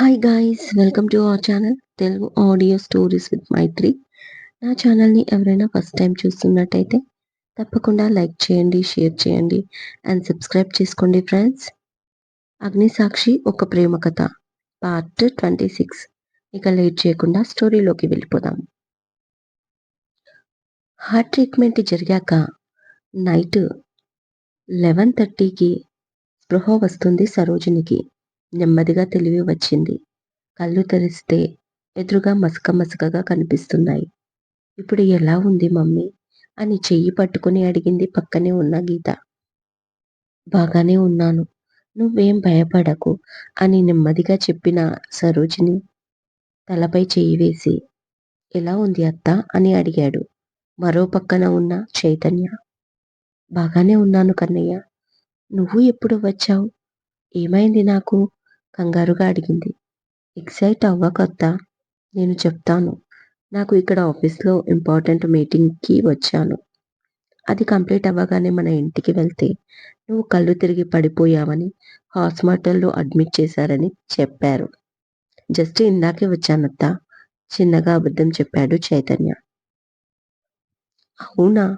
Hi guys welcome to our channel Telugu audio stories with Maithri నా ఛానల్ని ఎవరైనా first time చూస్తున్నట్టయితే తప్పకుండా లైక్ చేయండి షేర్ చేయండి అండ్ సబ్స్క్రైబ్ చేసుకోండి ఫ్రెండ్స్ అగ్నిసాక్షి ఒక ప్రేమ కథ పార్ట్ ట్వంటీ సిక్స్ ఇక లేట్ చేయకుండా స్టోరీలోకి వెళ్ళిపోదాం. హార్ట్ ట్రీట్మెంట్ జరిగాక నైట్ లెవెన్ థర్టీకి స్పృహ వస్తుంది సరోజినికి. నెమ్మదిగా తెలివి వచ్చింది. కళ్ళు తెరిస్తే ఎదురుగా మసక మసకగా కనిపిస్తున్నాయి. ఇప్పుడు ఎలా ఉంది మమ్మీ? అని చెయ్యి పట్టుకుని అడిగింది పక్కనే ఉన్న గీత. బాగానే ఉన్నాను. నువ్వేం భయపడకు అని నెమ్మదిగా చెప్పిన సరోజిని తలపై చెయ్యి వేసి ఎలా ఉంది అత్త? అని అడిగాడు. మరో పక్కన ఉన్న చైతన్య. బాగానే ఉన్నాను కన్నయ్య. నువ్వు ఎప్పుడు వచ్చావు? ఏమైంది నాకు? కంగారుగా అడిగింది. ఎక్సైట్ అవ్వకొత్త నేను చెప్తాను. నాకు ఇక్కడ ఆఫీస్లో ఇంపార్టెంట్ మీటింగ్కి వచ్చాను. అది కంప్లీట్ అవ్వగానే మన ఇంటికి వెళ్తే నువ్వు కళ్ళు తిరిగి పడిపోయావని హాస్పిటల్లో అడ్మిట్ చేశారని చెప్పారు. జస్ట్ ఇందాకే వచ్చానత్త చిన్నగా అబద్ధం చెప్పాడు చైతన్య. అవునా?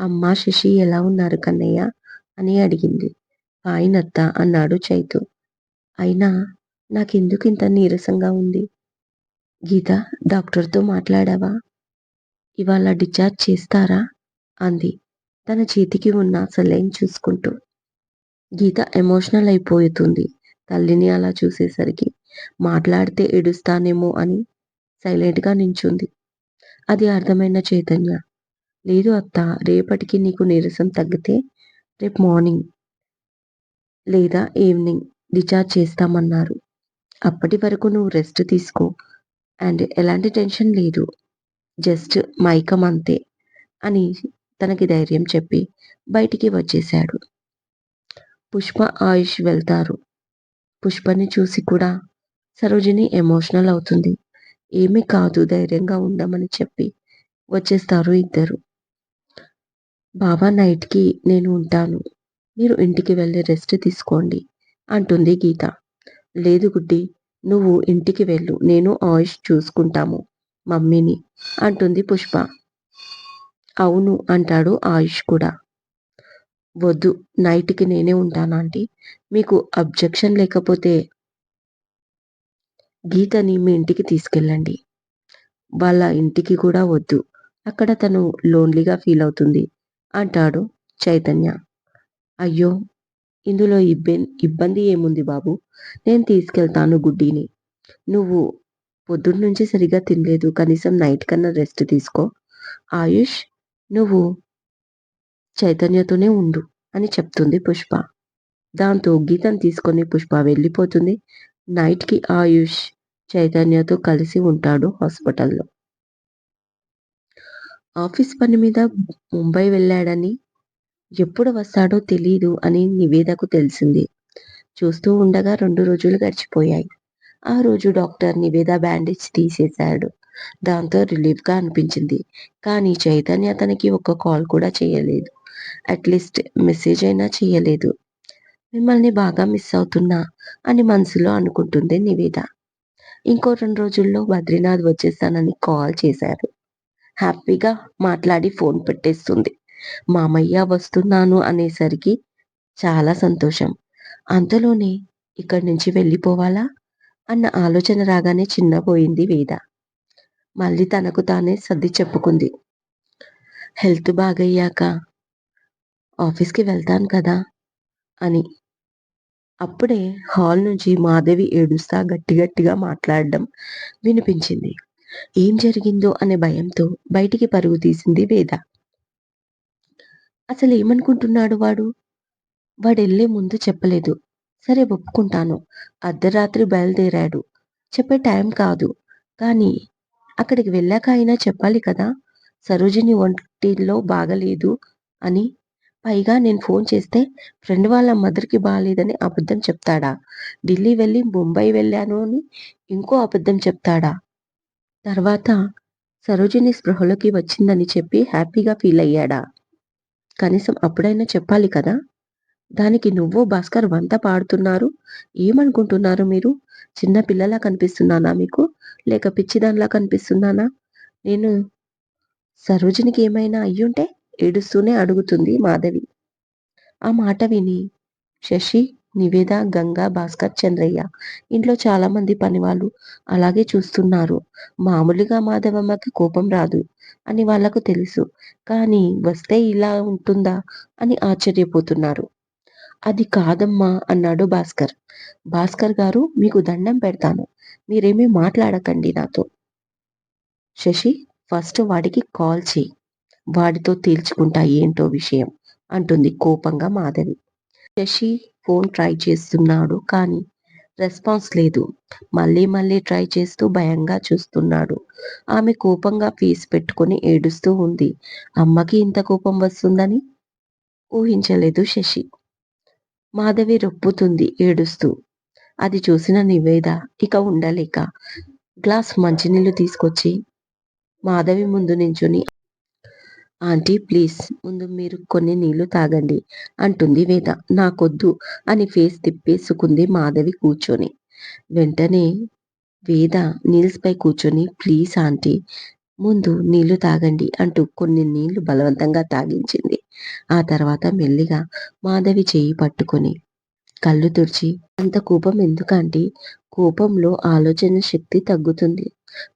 అమ్మా శశి ఎలా ఉన్నారు కన్నయ్య? అని అడిగింది. పాయినత్త అన్నాడు చైతు. అయినా నాకెందుకు ఇంత నీరసంగా ఉంది? గీత డాక్టర్తో మాట్లాడావా? ఇవాళ డిశ్చార్జ్ చేస్తారా? అంది. తన చేతికి ఉన్న సెలైన్ చూసుకుంటూ. గీత ఎమోషనల్ అయిపోతుంది. తల్లిని అలా చూసేసరికి మాట్లాడితే ఏడుస్తానేమో అని సైలెంట్గా నించుంది. అది అర్థమైన చైతన్య. లేదు అత్త రేపటికి నీకు నీరసం తగ్గితే రేపు మార్నింగ్ లేదా ఈవినింగ్ డిశ్చార్జ్ చేస్తామన్నారు. అప్పటి వరకు నువ్వు రెస్ట్ తీసుకో. అండ్ ఎలాంటి టెన్షన్ లేదు. జస్ట్ మైకం అంతే అని తనకి ధైర్యం చెప్పి బయటికి వచ్చేశాడు. పుష్ప ఆయుష్ వెళ్తారు. పుష్పని చూసి కూడా సరోజిని ఎమోషనల్ అవుతుంది. ఏమీ కాదు ధైర్యంగా ఉండమని చెప్పి వచ్చేస్తారు ఇద్దరు. బాబా నైట్కి నేను ఉంటాను. మీరు ఇంటికి వెళ్ళి రెస్ట్ తీసుకోండి. అంటుంది గీత. లేదు గుడ్డి నువ్వు ఇంటికి వెళ్ళు నేను ఆయుష్ చూసుకుంటాము మమ్మీని అంటుంది పుష్ప. అవును అంటాడు ఆయుష్ కూడా. వద్దు నైట్కి నేనే ఉంటాను ఆంటీ. మీకు అబ్జెక్షన్ లేకపోతే గీతని మీ ఇంటికి తీసుకెళ్ళండి. వాళ్ళ ఇంటికి కూడా వద్దు. అక్కడ తను లోన్లీగా ఫీల్ అవుతుంది అంటాడు చైతన్య. అయ్యో ఇందులో ఇబ్బంది ఏముంది బాబు? నేను తీసుకెళ్తాను గుడ్డీని. నువ్వు పొద్దున్నుంచి సరిగా తినలేదు కనీసం నైట్ కన్నా రెస్ట్ తీసుకో. ఆయుష్ నువ్వు చైతన్యతోనే ఉండు అని చెప్తుంది పుష్ప. దాంతో గీతను తీసుకొని పుష్ప వెళ్ళిపోతుంది. నైట్కి ఆయుష్ చైతన్యతో కలిసి ఉంటాడు హాస్పిటల్లో. ఆఫీస్ పని మీద ముంబై వెళ్ళాడని ఎప్పుడు వస్తాడో తెలీదు అని నివేదకు తెలిసింది. చూస్తూ ఉండగా రెండు రోజులు గడిచిపోయాయి. ఆ రోజు డాక్టర్ నివేద బ్యాండేజ్ తీసేశాడు. దాంతో రిలీఫ్గా అనిపించింది. కానీ చైతన్య తనకి ఒక్క కాల్ కూడా చేయలేదు. అట్లీస్ట్ మెసేజ్ అయినా చేయలేదు. మిమ్మల్ని బాగా మిస్ అవుతున్నా అని మనసులో అనుకుంటుంది నివేద. ఇంకో రెండు రోజుల్లో బద్రీనాథ్ వచ్చేస్తానని కాల్ చేశారు. హ్యాపీగా మాట్లాడి ఫోన్ పెట్టేస్తుంది. మామయ్య వస్తున్నాను అనేసరికి చాలా సంతోషం. అంతలోనే ఇక్కడి నుంచి వెళ్ళిపోవాలా? అన్న ఆలోచన రాగానే చిన్నపోయింది వేద. మళ్ళీ తనకు తానే సర్ది చెప్పుకుంది. హెల్త్ బాగయ్యాక ఆఫీస్కి వెళ్తాను కదా? అని. అప్పుడే హాల్ నుంచి మాధవి ఏడుస్తా గట్టి గట్టిగా మాట్లాడడం వినిపించింది. ఏం జరిగిందో అనే భయంతో బయటికి పరుగు తీసింది వేద. అసలు ఏమనుకుంటున్నాడు వాడు? వాడెళ్ళే ముందు చెప్పలేదు. సరే ఒప్పుకుంటాను. అర్ధరాత్రి బయలుదేరాడు. చెప్పే టైం కాదు. కానీ అక్కడికి వెళ్ళాక అయినా చెప్పాలి కదా? సరోజిని ఒంటిలో బాగలేదు అని. పైగా నేను ఫోన్ చేస్తే ఫ్రెండ్ వాళ్ళ మదర్కి బాగాలేదని అబద్ధం చెప్తాడా? ఢిల్లీ వెళ్ళి ముంబై వెళ్ళాను అని ఇంకో అబద్ధం చెప్తాడా? తర్వాత సరోజిని స్పృహలోకి వచ్చిందని చెప్పి హ్యాపీగా ఫీల్ అయ్యాడా? కనీసం అప్పుడైనా చెప్పాలి కదా? దానికి నువ్వు భాస్కర్ వంత పాడుతున్నారు. ఏమనుకుంటున్నారు మీరు? చిన్న పిల్లలా కనిపిస్తున్నానా మీకు? లేక పిచ్చిదానిలా కనిపిస్తున్నానా? నేను సరోజినికి ఏమైనా అయ్యుంటే ఏడుస్తూనే అడుగుతుంది మాధవి. ఆ మాట విని శశి నివేద గంగా భాస్కర్ చంద్రయ్య ఇంట్లో చాలా మంది పనివాళ్ళు అలాగే చూస్తున్నారు. మామూలుగా మాధవమ్మకి కోపం రాదు అని వాళ్ళకు తెలుసు. కానీ వస్తే ఇలా ఉంటుందా అని ఆశ్చర్యపోతున్నారు. అది కాదమ్మా అన్నాడు భాస్కర్. భాస్కర్ గారు మీకు దండం పెడతాను. మీరేమీ మాట్లాడకండి నాతో. శశి ఫస్ట్ వాడికి కాల్ చేయి. వాడితో తేల్చుకుంటా ఏంటో విషయం అంటుంది కోపంగా మాధవి. శశి ఫోన్ ట్రై చేస్తున్నాడు కానీ రెస్పాన్స్ లేదు. మళ్ళీ మళ్ళీ ట్రై చేస్తూ భయంగా చూస్తున్నాడు. ఆమె కోపంగా ఫీజు పెట్టుకుని ఏడుస్తూ ఉంది. అమ్మకి ఇంత కోపం వస్తుందని ఊహించలేదు శశి. మాధవి రొప్పుతుంది ఏడుస్తూ. అది చూసిన నివేద ఇక ఉండలేక గ్లాస్ మంచినీళ్ళు తీసుకొచ్చి మాధవి ముందు నించుని ఆంటీ ప్లీజ్ ముందు మీరు కొన్ని నీళ్ళు తాగండి అంటుంది వేద. నాకొద్దు అని ఫేస్ తిప్పేసుకుంది మాధవి కూర్చొని. వెంటనే వేద నీల్స్పై కూర్చొని ప్లీజ్ ఆంటీ ముందు నీళ్ళు తాగండి అంటూ కొన్ని నీళ్ళు బలవంతంగా తాగించింది. ఆ తర్వాత మెల్లిగా మాధవి చేయి పట్టుకొని కళ్ళు తుడిచి అంత కోపం ఎందుకంటే కోపంలో ఆలోచన శక్తి తగ్గుతుంది.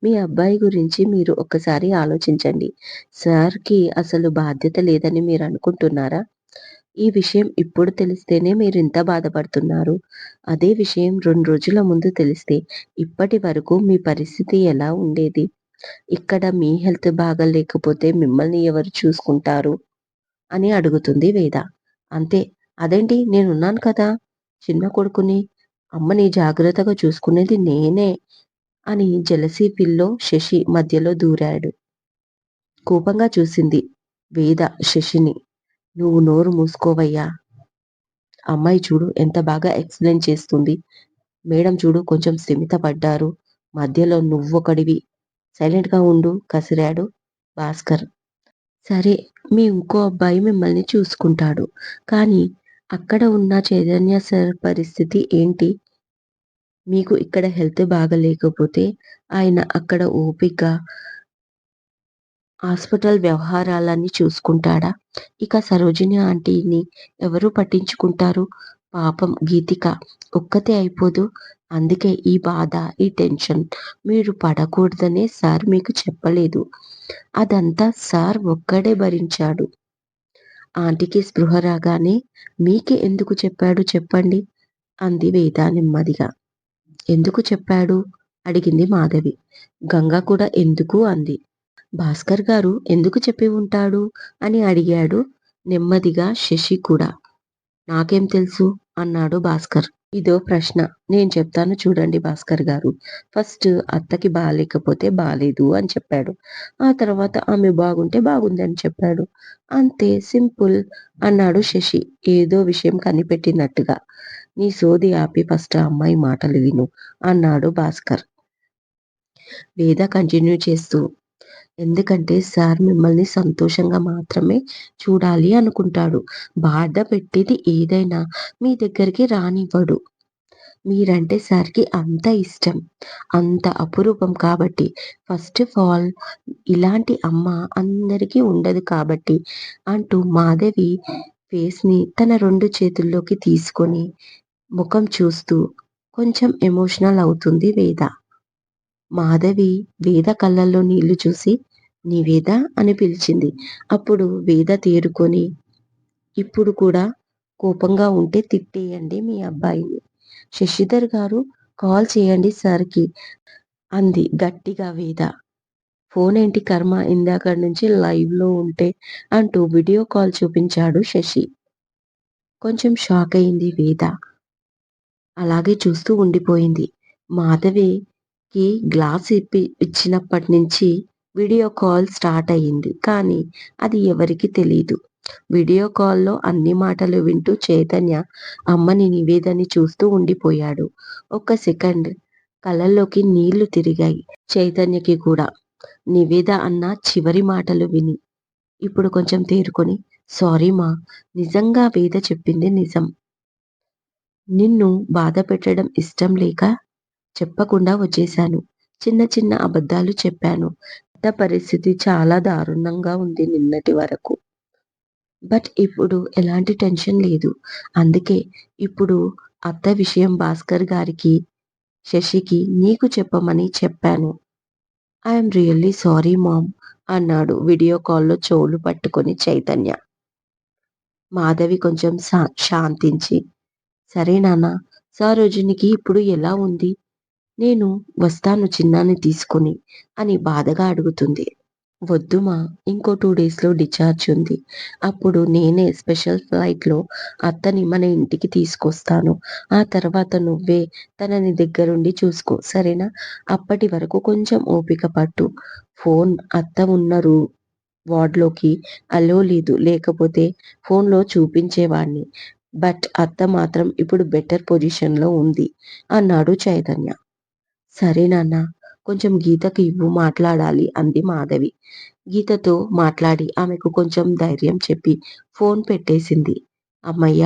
మీ అబ్బాయి గురించి మీరు ఒక్కసారి ఆలోచించండి. సార్కి అసలు బాధ్యత లేదని మీరు అనుకుంటున్నారా? ఈ విషయం ఇప్పుడు తెలిస్తేనే మీరు ఇంత బాధపడుతున్నారు. అదే విషయం రెండు రోజుల ముందు తెలిస్తే ఇప్పటి వరకు మీ పరిస్థితి ఎలా ఉండేది? ఇక్కడ మీ హెల్త్ బాగా లేకపోతే మిమ్మల్ని ఎవరు చూసుకుంటారు? అని అడుగుతుంది వేద. అంతే. అదేంటి? నేనున్నాను కదా. చిన్న కొడుకుని. అమ్మని జాగ్రత్తగా చూసుకునేది నేనే. అని జలసీ పిల్లో శశి మధ్యలో దూరాడు. కోపంగా చూసింది వేద శశిని. నువ్వు నోరు మూసుకోవయ్యా. అమ్మాయి చూడు ఎంత బాగా ఎక్స్ప్లెయిన్ చేస్తుంది. మేడం చూడు కొంచెం స్థిమిత పడ్డారు. మధ్యలో నువ్వొకడివి. సైలెంట్గా ఉండు కసిరాడు భాస్కర్. సరే మీ ఇంకో అబ్బాయి మిమ్మల్ని చూసుకుంటాడు. కానీ అక్కడ ఉన్న చైతన్య సార్ పరిస్థితి ఏంటి? మీకు ఇక్కడ హెల్త్ బాగలేకపోతే ఆయన అక్కడ ఓపిక హాస్పిటల్ వ్యవహారాలన్నీ చూసుకుంటాడా? ఇక సరోజిని ఆంటీని ఎవరు పట్టించుకుంటారు? పాపం గీతిక ఒక్కతే అయిపోదు. అందుకే ఈ బాధ ఈ టెన్షన్ మీరు పడకూడదనే సార్ మీకు చెప్పలేదు. అదంతా సార్ ఒక్కడే భరించాడు. ఆంటీకి స్పృహ రాగానే మీకే ఎందుకు చెప్పాడు చెప్పండి అంది వేద నెమ్మదిగా. ఎందుకు చెప్పాడు? అడిగింది మాధవి. గంగ కూడా ఎందుకు? అంది. భాస్కర్ గారు ఎందుకు చెప్పి ఉంటాడు? అని అడిగాడు నెమ్మదిగా శశి కూడా. నాకేం తెలుసు? అన్నాడు భాస్కర్. ఇదో ప్రశ్న. నేను చెప్తాను చూడండి భాస్కర్ గారు. ఫస్ట్ అత్తకి బాగాలేకపోతే బాగాలేదు అని చెప్పాడు. ఆ తర్వాత ఆమె బాగుంటే బాగుంది అని చెప్పాడు. అంతే సింపుల్ అన్నాడు శశి. ఏదో విషయం కనిపెట్టినట్టుగా. నీ సోది ఆపి ఫస్ట్ అమ్మాయి మాటలు విను అన్నాడు భాస్కర్. వేద కంటిన్యూ చేస్తూ ఎందుకంటే సార్ మిమ్మల్ని సంతోషంగా మాత్రమే చూడాలి అనుకుంటాడు. బాధ పెట్టేది ఏదైనా మీ దగ్గరికి రానివ్వడు. మీరంటే సార్కి అంత ఇష్టం అంత అపురూపం కాబట్టి. ఫస్ట్ ఆఫ్ ఆల్ ఇలాంటి అమ్మ అందరికీ ఉండదు కాబట్టి అంటూ మాధవి ఫేస్ని తన రెండు చేతుల్లోకి తీసుకొని ముఖం చూస్తూ కొంచెం ఎమోషనల్ అవుతుంది వేద. మాధవి వేద కళ్ళల్లో నీళ్ళు చూసి నివేద అని పిలిచింది. అప్పుడు వేద తేరుకొని ఇప్పుడు కూడా కోపంగా ఉంటే తిట్టేయండి మీ అబ్బాయిని. శశిధర్ గారు కాల్ చేయండి సార్కి అంది గట్టిగా వేద. ఫోన్ ఏంటి కర్మ? ఇందాక నుంచి లైవ్లో ఉంటే అంటూ వీడియో కాల్ చూపించాడు శశి. కొంచెం షాక్ అయింది వేద. అలాగే చూస్తూ ఉండిపోయింది. మాధవికి గ్లాస్ ఇప్పి ఇచ్చినప్పటి నుంచి వీడియో కాల్ స్టార్ట్ అయ్యింది. కానీ అది ఎవరికి తెలీదు. వీడియో కాల్లో అన్ని మాటలు వింటూ చైతన్య అమ్మని నివేదని చూస్తూ ఉండిపోయాడు. ఒక్క సెకండ్ కళ్ళల్లోకి నీళ్ళు తిరిగాయి. చైతన్యకి కూడా నివేద అన్న చివరి మాటలు విని ఇప్పుడు కొంచెం తేరుకొని సారీ మా నిజంగా వేద చెప్పింది నిజం నిన్ను బాధ పెట్టడం ఇష్టం లేక చెప్పకుండా వచ్చేశాను. చిన్న చిన్న అబద్ధాలు చెప్పాను. అత్త పరిస్థితి చాలా దారుణంగా ఉంది నిన్నటి వరకు. బట్ ఇప్పుడు ఎలాంటి టెన్షన్ లేదు. అందుకే ఇప్పుడు అత్త విషయం భాస్కర్ గారికి, శశికి నీకు చెప్పమని చెప్పాను. ఐఎమ్ రియల్లీ సారీ మామ్ అన్నాడు వీడియో కాల్లో చెవులు పట్టుకొని చైతన్య. మాధవి కొంచెం శాంతించి సరే నాన్నా సరోజినికి ఇప్పుడు ఎలా ఉంది? నేను వస్తాను చిన్నాన్ని తీసుకొని అని బాధగా అడుగుతుంది. వద్దుమా ఇంకో టూ డేస్లో డిశ్చార్జ్ ఉంది. అప్పుడు నేనే స్పెషల్ ఫ్లైట్లో అత్తని మన ఇంటికి తీసుకొస్తాను. ఆ తర్వాత నువ్వే తనని దగ్గరుండి చూసుకో సరేనా? అప్పటి వరకు కొంచెం ఓపిక పట్టు. ఫోన్ అత్త ఉన్న రూ వార్డ్లోకి అలో లేదు లేకపోతే ఫోన్లో చూపించేవాడిని బట్ అత్త మాత్రం ఇప్పుడు బెటర్ పొజిషన్లో ఉంది అన్నాడు చైతన్య. సరే కొంచెం గీతకి ఇవ్వు మాట్లాడాలి అంది మాధవి. గీతతో మాట్లాడి ఆమెకు కొంచెం ధైర్యం చెప్పి ఫోన్ పెట్టేసింది. అమ్మయ్య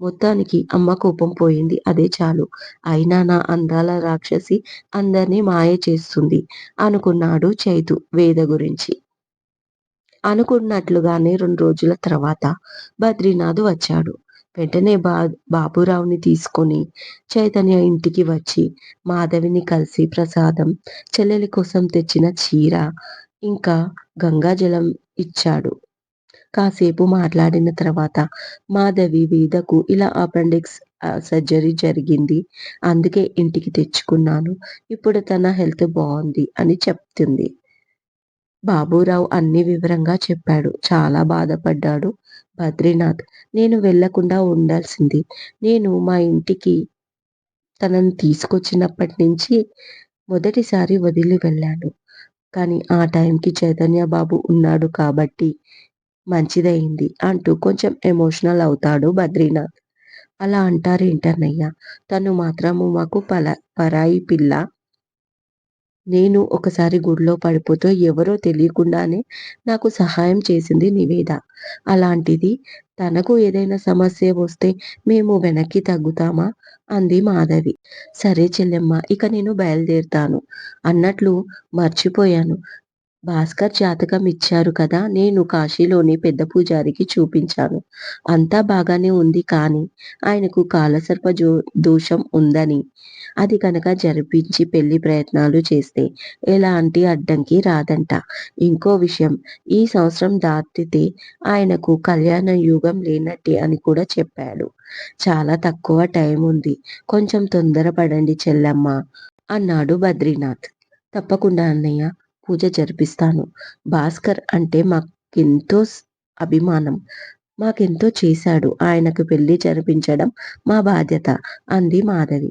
మొత్తానికి అమ్మ కోపం పోయింది అదే చాలు. అయినా నా అందాల రాక్షసి అందరినీ మాయ చేస్తుంది అనుకున్నాడు చైతు వేద గురించి. అనుకున్నట్లుగానే రెండు రోజుల తర్వాత బద్రీనాథ్ వచ్చాడు. వెంటనే బా బాబురావుని తీసుకొని చైతన్య ఇంటికి వచ్చి మాధవిని కలిసి ప్రసాదం, చెల్లెలి కోసం తెచ్చిన చీర, ఇంకా గంగాజలం ఇచ్చాడు. కాసేపు మాట్లాడిన తర్వాత మాధవి వీధకు ఇలా అపెండిక్స్ సర్జరీ జరిగింది. అందుకే ఇంటికి తెచ్చుకున్నాను. ఇప్పుడు తన హెల్త్ బాగుంది అని చెప్తుంది. బాబూరావు అన్ని వివరంగా చెప్పాడు. చాలా బాధపడ్డాడు బద్రీనాథ్. నేను వెళ్ళకుండా ఉండాల్సింది. నేను మా ఇంటికి తనని తీసుకొచ్చినప్పట్నించి మొదటిసారి వదిలి వెళ్ళాను. కానీ ఆ టైంకి చైతన్య బాబు ఉన్నాడు కాబట్టి మంచిదయింది అంటూ కొంచెం ఎమోషనల్ అవుతాడు బద్రీనాథ్. అలా అంటారేంటన్నయ్య తను మాత్రము మాకు పల పరాయి పిల్ల. నేను ఒకసారి గుడిలో పడిపోతే ఎవరో తెలియకుండానే నాకు సహాయం చేసింది నివేద. అలాంటిది తనకు ఏదైనా సమస్య వస్తే మేము వెనక్కి తగ్గుతామా? అంది మాధవి. సరే చెల్లెమ్మా ఇక నేను బయలుదేరుతాను అన్నట్లు మర్చిపోయాను. భాస్కర్ జాతకం ఇచ్చారు కదా నేను కాశీలోని పెద్ద పూజారికి చూపించాను. అంతా బాగానే ఉంది కానీ ఆయనకు కాలసర్ప జో దోషం ఉందని, అది కనుక జరిపించి పెళ్ళి ప్రయత్నాలు చేస్తే ఎలాంటి అడ్డంకి రాదంట. ఇంకో విషయం ఈ సంవత్సరం దాటితే ఆయనకు కళ్యాణ యుగం లేనట్టే అని కూడా చెప్పాడు. చాలా తక్కువ టైం ఉంది. కొంచెం తొందరపడండి చెల్లమ్మ అన్నాడు బద్రీనాథ్. తప్పకుండా అన్నయ్య పూజ జరిపిస్తాను. భాస్కర్ అంటే మాకెంతో అభిమానం. మాకెంతో చేశాడు. ఆయనకు పెళ్ళి జరిపించడం మా బాధ్యత అంది మాధవి.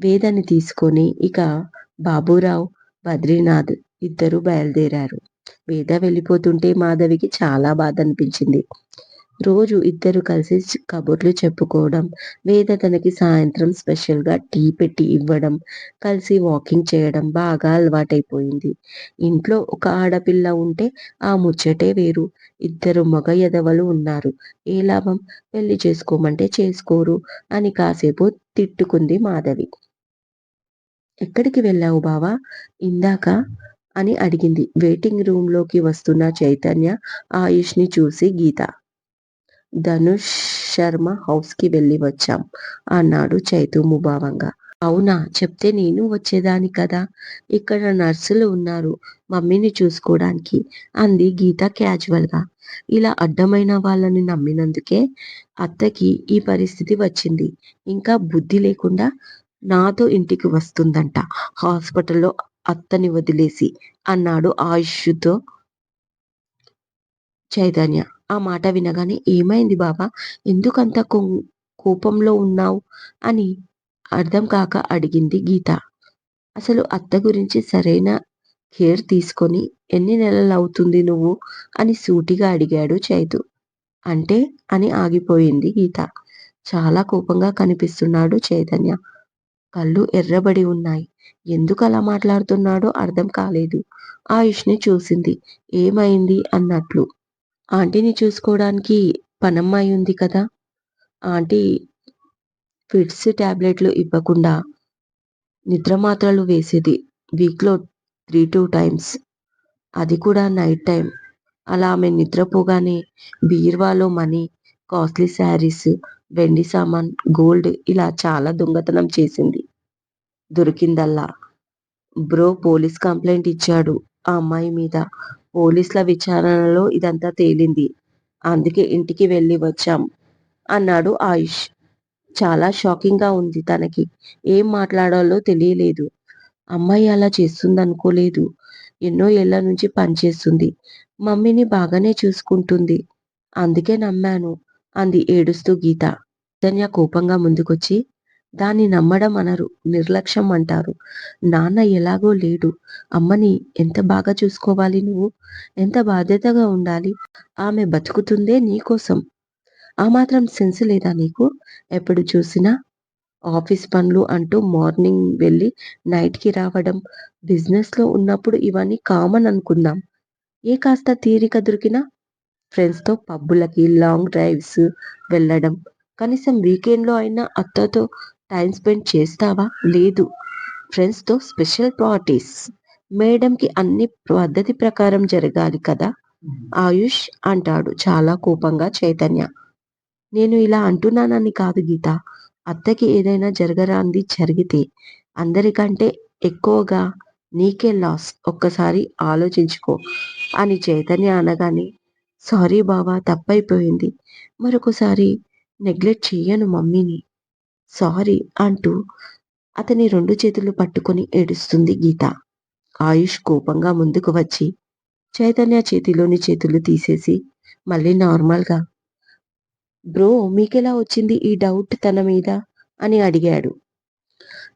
వేదని తీసుకొని ఇక బాబురావు బద్రీనాథ్ ఇద్దరూ బయలుదేరారు. వేద వెళ్ళిపోతుంటే మాధవికి చాలా బాధ అనిపించింది రోజు ఇద్దరు కలిసి కబుర్లు చెప్పుకోవడం, వేద తనకి సాయంత్రం స్పెషల్గా టీ పెట్టి ఇవ్వడం, కలిసి వాకింగ్ చేయడం బాగా అలవాటైపోయింది. ఇంట్లో ఒక ఆడపిల్ల ఉంటే ఆ ముచ్చటే వేరు. ఇద్దరు మగ ఎదవలు ఉన్నారు. ఏ లాభం? పెళ్ళి చేసుకోమంటే చేసుకోరు అని కాసేపు తిట్టుకుంది మాధవి. ఎక్కడికి వెళ్ళావు బావా ఇందాక? అని అడిగింది వెయిటింగ్ రూమ్లోకి వస్తున్న చైతన్య, ఆయుష్ని చూసి గీత. ధనుష్ శర్మ హౌస్కి వెళ్ళి వచ్చాం అన్నాడు చైతు ముభావంగా. అవునా చెప్తే నేను వచ్చేదాన్ని కదా! ఇక్కడ నర్సులు ఉన్నారు మమ్మీని చూసుకోవడానికి అంది గీత క్యాజువల్గా ఇలా అడ్డమైన వాళ్ళని నమ్మినందుకే అత్తకి ఈ పరిస్థితి వచ్చింది. ఇంకా బుద్ధి లేకుండా నాతో ఇంటికి వస్తుందంట హాస్పిటల్లో అత్తని వదిలేసి అన్నాడు ఆయుష్తో చైతన్య. ఆ మాట వినగానే ఏమైంది బాబా ఎందుకంత కొ కోపంలో ఉన్నావు అని అర్థం కాక అడిగింది గీత. అసలు అత్త గురించి సరైన కేర్ తీసుకొని ఎన్ని నెలలు అవుతుంది నువ్వు? అని సూటిగా అడిగాడు చైతు. అంటే? అని ఆగిపోయింది గీత. చాలా కోపంగా కనిపిస్తున్నాడు చైతన్య. కళ్ళు ఎర్రబడి ఉన్నాయి. ఎందుకలా మాట్లాడుతున్నాడో అర్థం కాలేదు. ఆయుష్ని చూసింది. ఏమైంది అన్నట్లు. ఆంటీని చూసుకోవడానికి పనమ్మాయి ఉంది కదా! ఆంటీ ఫిట్స్ టాబ్లెట్లు ఇవ్వకుండా నిద్ర మాత్రలు వేసేది వీక్లో త్రీ టూ టైమ్స్. అది కూడా నైట్ టైం అలా ఆమె నిద్రపోగానే బీర్వాలో మనీ కాస్ట్లీ శారీస్ వెండి సామాన్ గోల్డ్ ఇలా చాలా దొంగతనం చేసింది. దొరికిందల్లా. బ్రో పోలీస్ కంప్లైంట్ ఇచ్చాడు ఆ అమ్మాయి మీద. పోలీసుల విచారణలో ఇదంతా తేలింది. అందుకే ఇంటికి వెళ్ళి వచ్చాం అన్నాడు ఆయుష్. చాలా షాకింగ్గా ఉంది తనకి. ఏం మాట్లాడాలో తెలియలేదు. అమ్మాయి అలా చేస్తుందనుకోలేదు. ఎన్నో ఏళ్ళ నుంచి పనిచేస్తుంది మమ్మీని బాగానే చూసుకుంటుంది. అందుకే నమ్మాను అంది ఏడుస్తూ గీత. చైతన్య కోపంగా ముందుకొచ్చి దాన్ని నమ్మడం అనరు నిర్లక్ష్యం అంటారు. నాన్న ఎలాగో లేడు. అమ్మని ఎంత బాగా చూసుకోవాలి నువ్వు? ఎంత బాధ్యతగా ఉండాలి? ఆమె బతుకుతుందే నీకోసం ఆ మాత్రం సెన్స్ లేదా నీకు? ఎప్పుడు చూసినా? ఆఫీస్ పనులు అంటూ మార్నింగ్ వెళ్ళి నైట్కి రావడం బిజినెస్లో ఉన్నప్పుడు ఇవన్నీ కామన్ అనుకుందాం. ఏ కాస్త తీరిక దొరికినా? ఫ్రెండ్స్తో పబ్బులకి లాంగ్ డ్రైవ్స్ వెళ్ళడం. కనీసం వీకెండ్లో అయినా అత్తతో టైం స్పెండ్ చేస్తావా? లేదు. ఫ్రెండ్స్తో స్పెషల్ పార్టీస్. మేడంకి అన్ని పద్ధతి ప్రకారం జరగాలి కదా? ఆయుష్ అంటాడు చాలా కోపంగా చైతన్య. నేను ఇలా అంటున్నానని కాదు గీత. అత్తకి ఏదైనా జరగరాంది జరిగితే అందరికంటే ఎక్కువగా నీకే లాస్ ఒక్కసారి ఆలోచించుకో అని చైతన్య అనగానే సారీ బావా తప్పైపోయింది. మరొకసారి నెగ్లెక్ట్ చెయ్యను మమ్మీని. సారీ అంటూ అతని రెండు చేతులు పట్టుకొని ఏడుస్తుంది గీత. ఆయుష్ కోపంగా ముందుకు వచ్చి చైతన్య చేతిలోని చేతులు తీసేసి మళ్ళీ నార్మల్గా బ్రో మీకెలా వచ్చింది ఈ డౌట్ తన మీద? అని అడిగాడు.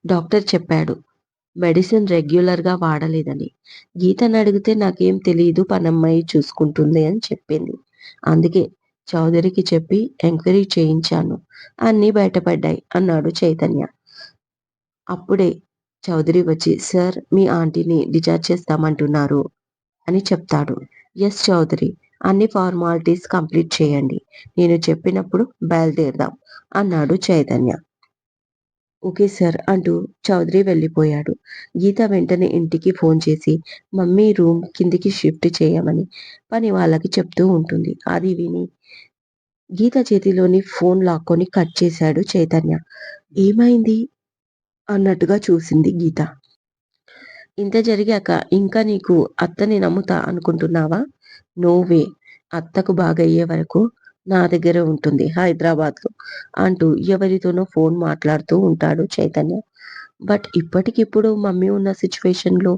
డాక్టర్ చెప్పాడు మెడిసిన్ రెగ్యులర్గా వాడలేదని. గీతను అడిగితే నాకేం తెలియదు పనమ్మాయి చూసుకుంటుంది అని చెప్పింది. అందుకే చౌదరికి చెప్పి ఎంక్వైరీ చేయించాను. అన్నీ బయటపడ్డాయి అన్నాడు చైతన్య. అప్పుడే చౌదరి వచ్చి సార్ మీ ఆంటీని డిశ్చార్జ్ చేస్తామంటున్నారు అని చెప్తాడు. ఎస్ చౌదరి అన్ని ఫార్మాలిటీస్ కంప్లీట్ చేయండి. నేను చెప్పినప్పుడు బయలుదేరదాం అన్నాడు చైతన్య. ఓకే సార్ అంటూ చౌదరి వెళ్ళిపోయాడు. గీత వెంటనే ఇంటికి ఫోన్ చేసి మమ్మీ రూమ్ కిందికి షిఫ్ట్ చేయమని పని వాళ్ళకి చెప్తూ ఉంటుంది. అది విని గీత చేతిలోని ఫోన్ లాక్కొని కట్ చేశాడు చైతన్య. ఏమైంది? అన్నట్టుగా చూసింది గీత. ఇంత జరిగాక ఇంకా నీకు అత్తని నమ్ముతా అనుకుంటున్నావా? నోవే అత్తకు బాగయ్యే వరకు నా దగ్గర ఉంటుంది. హైదరాబాద్లో అంటూ ఎవరితోనో ఫోన్ మాట్లాడుతూ ఉంటాడు చైతన్య. బట్ ఇప్పటికిప్పుడు మమ్మీ ఉన్న సిచ్యువేషన్లో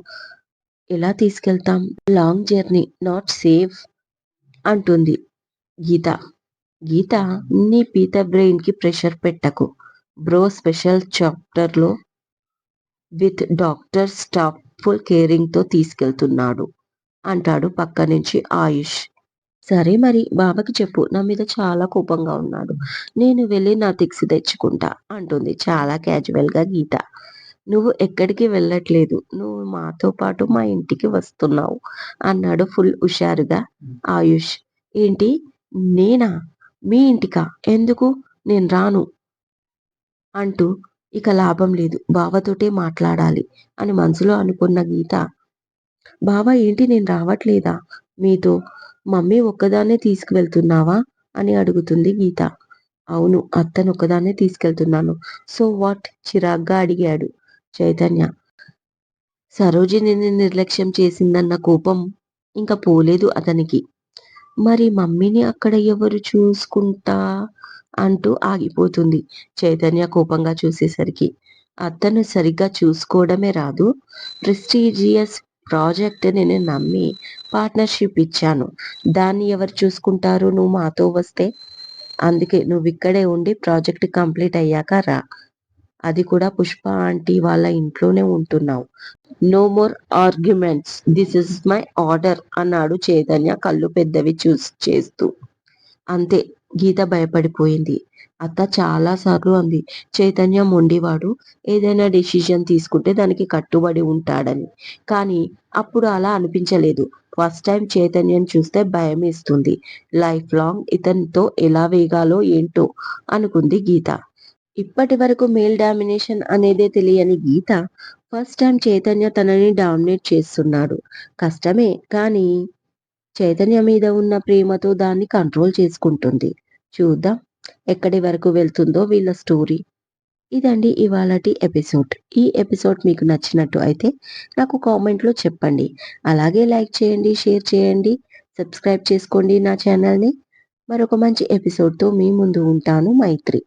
ఎలా తీసుకెళ్తాం? లాంగ్ జర్నీ నాట్ సేఫ్ అంటుంది గీత. గీత నీ పీత బ్రెయిన్కి ప్రెషర్ పెట్టకు. బ్రో స్పెషల్ చాప్టర్లో విత్ డాక్టర్ స్టాఫ్ ఫుల్ కేరింగ్తో తీసుకెళ్తున్నాడు అంటాడు పక్క నుంచి ఆయుష్. సరే మరి బావకి చెప్పు. నా మీద చాలా కోపంగా ఉన్నాడు. నేను వెళ్ళి నా తిక్సి తెచ్చుకుంటా అంటుంది చాలా క్యాజువల్గా గీత. నువ్వు ఎక్కడికి వెళ్ళట్లేదు. నువ్వు మాతో పాటు మా ఇంటికి వస్తున్నావు అన్నాడు ఫుల్ హుషారుగా ఆయుష్. ఏంటి? నేనా? మీ ఇంటికా? ఎందుకు? నేను రాను అంటూ ఇక లాభం లేదు. బావతోటే మాట్లాడాలి అని మనసులో అనుకున్న గీత. బావ ఏంటి? నేను రావట్లేదా? మీతో మమ్మీ ఒక్కదాన్నే తీసుకువెళ్తున్నావా? అని అడుగుతుంది గీత. అవును అత్తను ఒక్కదాన్నే తీసుకెళ్తున్నాను. So what? చిరాగ్గా అడిగాడు చైతన్య. సరోజిని నిర్లక్ష్యం చేసిందన్న కోపం ఇంకా పోలేదు అతనికి. మరి మమ్మీని అక్కడ ఎవరు చూసుకుంటా? అంటూ ఆగిపోతుంది చైతన్య కోపంగా చూసేసరికి. అతను సరిగ్గా చూసుకోవడమే రాదు. ప్రెస్టీజియస్ ప్రాజెక్ట్ నేను నమ్మి పార్ట్నర్షిప్ ఇచ్చాను. దాన్ని ఎవరు చూసుకుంటారు నువ్వు మాతో వస్తే? అందుకే నువ్వు ఇక్కడే ఉండి ప్రాజెక్ట్ కంప్లీట్ అయ్యాక రా. అది కూడా పుష్ప ఆంటీ వాళ్ళ ఇంట్లోనే ఉంటున్నావు. No more arguments this is my order అన్నాడు చైతన్య కళ్ళు పెద్దవి చూసి చేస్తూ. అంతే. గీత భయపడిపోయింది. అత్త చాలా సార్లు అంది. చైతన్య మొండివాడు ఏదైనా డెసిషన్ తీసుకుంటే దానికి కట్టుబడి ఉంటాడని. కానీ అప్పుడు అలా అనిపించలేదు. ఫస్ట్ టైం చైతన్యం చూస్తే భయం ఇస్తుంది లైఫ్ లాంగ్ ఇతనితో ఎలా వేగాలో ఏంటో అనుకుంది గీత. ఇప్పటి వరకు మేల్ డామినేషన్ అనేదే తెలియని గీత ఫస్ట్ టైం చైతన్య తనని డామినేట్ చేస్తున్నాడు. కష్టమే కానీ చైతన్య మీద ఉన్న ప్రేమతో దాన్ని కంట్రోల్ చేసుకుంటుంది. చూద్దాం. ఎక్కడి వరకు వెళ్తుందో వీళ్ళ స్టోరీ. ఇదండి ఇవాళటి ఎపిసోడ్. ఈ ఎపిసోడ్ మీకు నచ్చినట్టు అయితే నాకు కామెంట్లో చెప్పండి. అలాగే లైక్ చేయండి షేర్ చేయండి సబ్స్క్రైబ్ చేసుకోండి నా ఛానల్ని. మరొక మంచి ఎపిసోడ్తో మీ ముందు ఉంటాను మైత్రి.